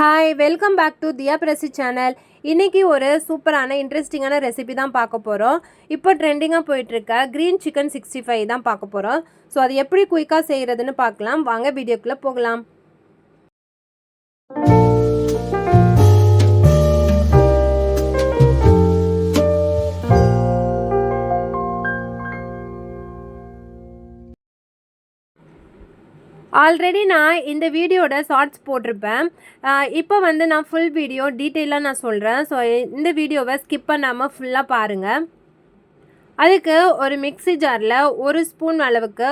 Hi welcome back to Thiya Prasi channel இன்றைக்கி ஒரு சூப்பரான இன்ட்ரெஸ்டிங்கான ரெசிபி தான் பார்க்க போகிறோம் இப்போ ட்ரெண்டிங்காக போயிட்டுருக்க க்ரீன் சிக்கன் சிக்ஸ்டி ஃபைவ் தான் பார்க்க போகிறோம் ஸோ அது எப்படி குயிக்காக செய்கிறதுன்னு பார்க்கலாம். வாங்க வீடியோக்குள்ளே போகலாம். ஆல்ரெடி நான் இந்த வீடியோட ஷார்ட்ஸ் போட்டிருப்பேன். இப்போ வந்து நான் ஃபுல் வீடியோ டீட்டெயிலாக நான் சொல்கிறேன் ஸோ இந்த வீடியோவை ஸ்கிப் பண்ணாமல் ஃபுல்லாக பாருங்கள் அதுக்கு ஒரு மிக்ஸி ஜாரில் ஒரு ஸ்பூன் அளவுக்கு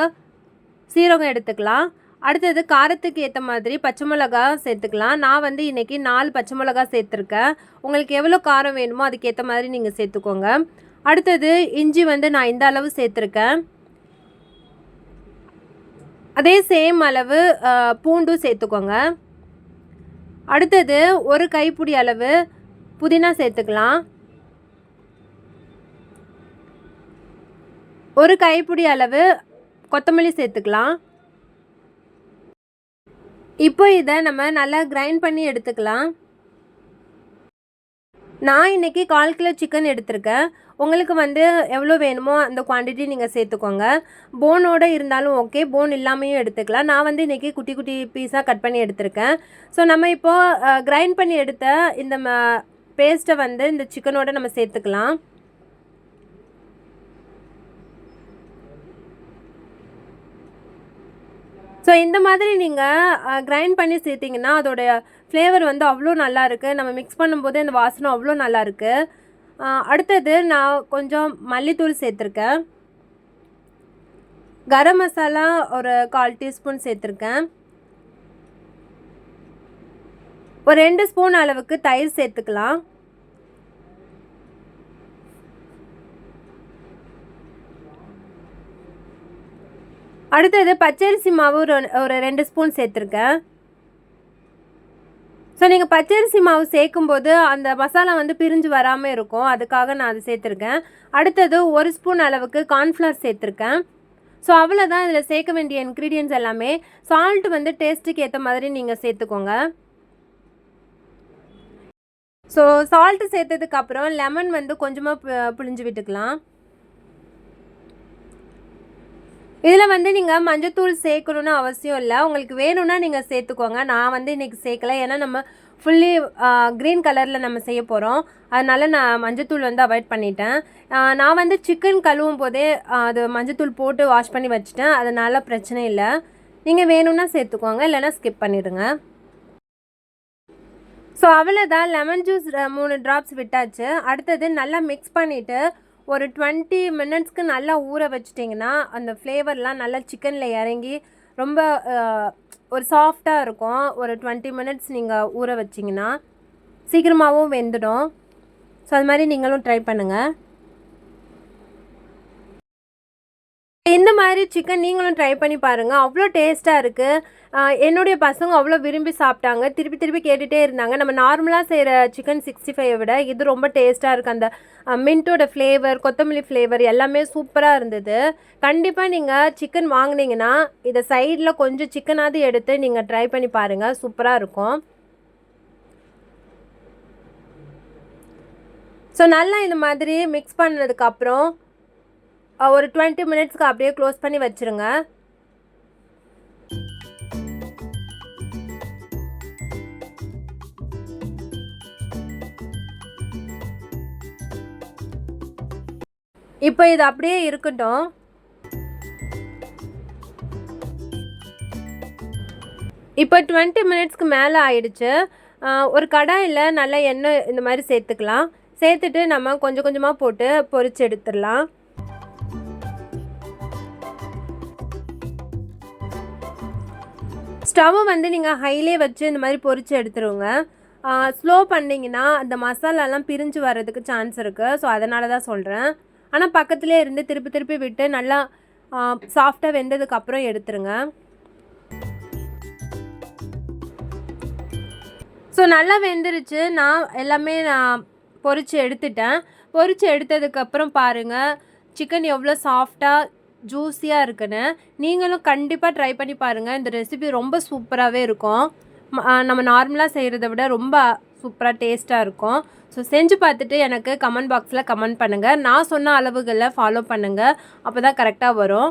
சீரகம் எடுத்துக்கலாம். அடுத்தது காரத்துக்கு ஏற்ற மாதிரி பச்சை மிளகா சேர்த்துக்கலாம். நான் வந்து இன்றைக்கி நாலு பச்சை மிளகா சேர்த்துருக்கேன். உங்களுக்கு எவ்வளோ காரம் வேணுமோ அதுக்கேற்ற மாதிரி நீங்கள் சேர்த்துக்கோங்க. அடுத்தது இஞ்சி வந்து நான் இந்த அளவு சேர்த்துருக்கேன். அதே சேம் அளவு பூண்டும் சேர்த்துக்கோங்க. அடுத்தது ஒரு கைப்பிடி அளவு புதினா சேர்த்துக்கலாம். ஒரு கைப்பிடி அளவு கொத்தமல்லி சேர்த்துக்கலாம். இப்போ இதை நம்ம நல்லா கிரைண்ட் பண்ணி எடுத்துக்கலாம். நான் இன்றைக்கி கால் கிலோ சிக்கன் எடுத்திருக்கேன். உங்களுக்கு வந்து எவ்வளோ வேணுமோ அந்த குவான்டிட்டி நீங்கள் சேர்த்துக்கோங்க. போனோட இருந்தாலும் ஓகே போன் இல்லாமையும் எடுத்துக்கலாம். நான் வந்து இன்றைக்கி குட்டி குட்டி பீஸாக கட் பண்ணி எடுத்திருக்கேன். ஸோ நம்ம இப்போது கிரைண்ட் பண்ணி எடுத்த இந்த பேஸ்ட்டை வந்து இந்த சிக்கனோட நம்ம சேர்த்துக்கலாம். ஸோ இந்த மாதிரி நீங்கள் கிரைண்ட் பண்ணி சேர்த்திங்கன்னா அதோடைய ஃப்ளேவர் வந்து அவ்வளோ நல்லாயிருக்கு நம்ம மிக்ஸ் பண்ணும்போது அந்த வாசனை அவ்வளோ நல்லாருக்கு அடுத்தது நான் கொஞ்சம் மல்லித்தூள் சேர்த்துருக்கேன். கரம் மசாலா ஒரு கால் டீஸ்பூன் சேர்த்துருக்கேன். ஒரு ரெண்டு ஸ்பூன் அளவுக்கு தயிர் சேர்த்துக்கலாம். அடுத்தது பச்சரிசி மாவு ஒரு ஒரு ரெண்டு ஸ்பூன் சேர்த்துருக்கேன். ஸோ நீங்கள் பச்சரிசி மாவு சேர்க்கும்போது அந்த மசாலா வந்து பிரிஞ்சு வராமல் இருக்கும். அதுக்காக நான் அது சேர்த்துருக்கேன். அடுத்தது ஒரு ஸ்பூன் அளவுக்கு கார்ன்ஃப்ளவர் சேர்த்துருக்கேன். ஸோ அவ்வளோதான் இதில் சேர்க்க வேண்டிய இன்க்ரீடியன்ஸ் எல்லாமே. சால்ட் வந்து டேஸ்ட்டுக்கு ஏற்ற மாதிரி நீங்கள் சேர்த்துக்கோங்க. ஸோ சால்ட்டு சேர்த்ததுக்கப்புறம் லெமன் வந்து கொஞ்சமாக புழிஞ்சு விட்டுக்கலாம். இதில் வந்து நீங்கள் மஞ்சத்தூள் சேர்க்கணுன்னு அவசியம் இல்லை. உங்களுக்கு வேணும்னா நீங்கள் சேர்த்துக்கோங்க. நான் வந்து இன்றைக்கி சேர்க்கல. ஏன்னா நம்ம ஃபுல்லி க்ரீன் கலரில் நம்ம செய்ய போகிறோம் அதனால் நான் மஞ்சத்தூள் வந்து அவாய்ட் பண்ணிட்டேன். நான் வந்து சிக்கன் கழுவும் போதே அது மஞ்சத்தூள் போட்டு வாஷ் பண்ணி வச்சுட்டேன். அதனால் பிரச்சனை இல்லை. நீங்கள் வேணும்னா சேர்த்துக்கோங்க. இல்லைன்னா ஸ்கிப் பண்ணிடுங்க. ஸோ அவ்வளோதான் லெமன் ஜூஸ் மூணு ட்ராப்ஸ் விட்டாச்சு. அடுத்தது நல்லா மிக்ஸ் பண்ணிவிட்டு ஒரு டுவெண்ட்டி மினிட்ஸ்க்கு நல்லா ஊற வச்சிட்டிங்கன்னா அந்த ஃப்ளேவர்லாம் நல்லா சிக்கனில் இறங்கி ரொம்ப ஒரு சாஃப்டாக இருக்கும். ஒரு டுவெண்ட்டி மினிட்ஸ் நீங்கள் ஊற வச்சிங்கன்னா சீக்கிரமாகவும் வெந்துடும். ஸோ அது மாதிரி நீங்களும் ட்ரை பண்ணுங்கள் இந்த மாதிரி சிக்கன் நீங்களும் ட்ரை பண்ணி பாருங்கள் அவ்வளோ டேஸ்ட்டாக இருக்குது என்னுடைய பசங்க அவ்வளோ விரும்பி சாப்பிட்டாங்க. திருப்பி திருப்பி கேட்டுகிட்டே இருந்தாங்க. நம்ம நார்மலாக செய்கிற சிக்கன் சிக்ஸ்டி ஃபைவை விட இது ரொம்ப டேஸ்ட்டாக இருக்குது அந்த மின்ட்டோட ஃப்ளேவர் கொத்தமல்லி ஃப்ளேவர் எல்லாமே சூப்பராக இருந்தது. கண்டிப்பாக நீங்கள் சிக்கன் வாங்கினீங்கன்னா இதை சைடில் கொஞ்சம் சிக்கனாவது எடுத்து நீங்கள் ட்ரை பண்ணி பாருங்கள் சூப்பராக இருக்கும். ஸோ நல்லா இந்த மாதிரி மிக்ஸ் பண்ணதுக்கப்புறம் ஒரு டுவெண்ட்டி மினிட்ஸ்க்கு அப்படியே க்ளோஸ் பண்ணி வச்சுருங்க. இப்போ இது அப்படியே இருக்கட்டும். இப்போ டுவெண்ட்டி மினிட்ஸ்க்கு மேலே ஆயிடுச்சு. ஒரு கடாயில் நல்லா எண்ணெய் இந்த மாதிரி சேர்த்துக்கலாம். சேர்த்துட்டு நம்ம கொஞ்சம் கொஞ்சமாக போட்டு பொறிச்சு எடுத்துடலாம். ஸ்டவ் வந்து நீங்கள் ஹைலே வச்சு இந்த மாதிரி பொறிச்சு எடுத்துருங்க. ஸ்லோ பண்ணிங்கன்னா அந்த மசாலாலாம் பிரிஞ்சு வர்றதுக்கு சான்ஸ் இருக்குது ஸோ அதனால தான் சொல்கிறேன் ஆனால் பக்கத்துலேயே இருந்து திருப்பி திருப்பி விட்டு நல்லா சாஃப்டாக வெந்ததுக்கப்புறம் எடுத்துருங்க. ஸோ நல்லா வெந்துருச்சு. நான் எல்லாமே நான் பொறிச்சு எடுத்துட்டேன். பொறிச்சு எடுத்ததுக்கப்புறம் பாருங்கள் சிக்கன் எவ்வளோ சாஃப்டாக ஜூஸியாக இருக்குன்னு நீங்களும் கண்டிப்பாக ட்ரை பண்ணி பாருங்கள் இந்த ரெசிபி ரொம்ப சூப்பராகவே இருக்கும். நம்ம நார்மலாக செய்கிறத விட ரொம்ப சூப்பராக டேஸ்ட்டாக இருக்கும். ஸோ செஞ்சு பார்த்துட்டு எனக்கு கமெண்ட் பாக்ஸில் கமெண்ட் பண்ணுங்கள் நான் சொன்ன அளவுகளில் ஃபாலோ பண்ணுங்கள் அப்போ தான் கரெக்டாக வரும்.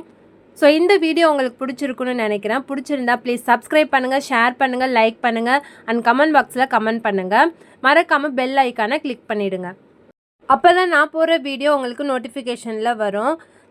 ஸோ இந்த வீடியோ உங்களுக்கு பிடிச்சிருக்குன்னு நினைக்கிறேன். பிடிச்சிருந்தா ப்ளீஸ் சப்ஸ்கிரைப் பண்ணுங்கள் ஷேர் பண்ணுங்கள் லைக் பண்ணுங்கள் அண்ட் கமெண்ட் பாக்ஸில் கமெண்ட் பண்ணுங்கள் மறக்காமல் பெல் ஐக்கானை கிளிக் பண்ணிவிடுங்க அப்போ தான் நான் போகிற வீடியோ உங்களுக்கு நோட்டிஃபிகேஷனில் வரும்.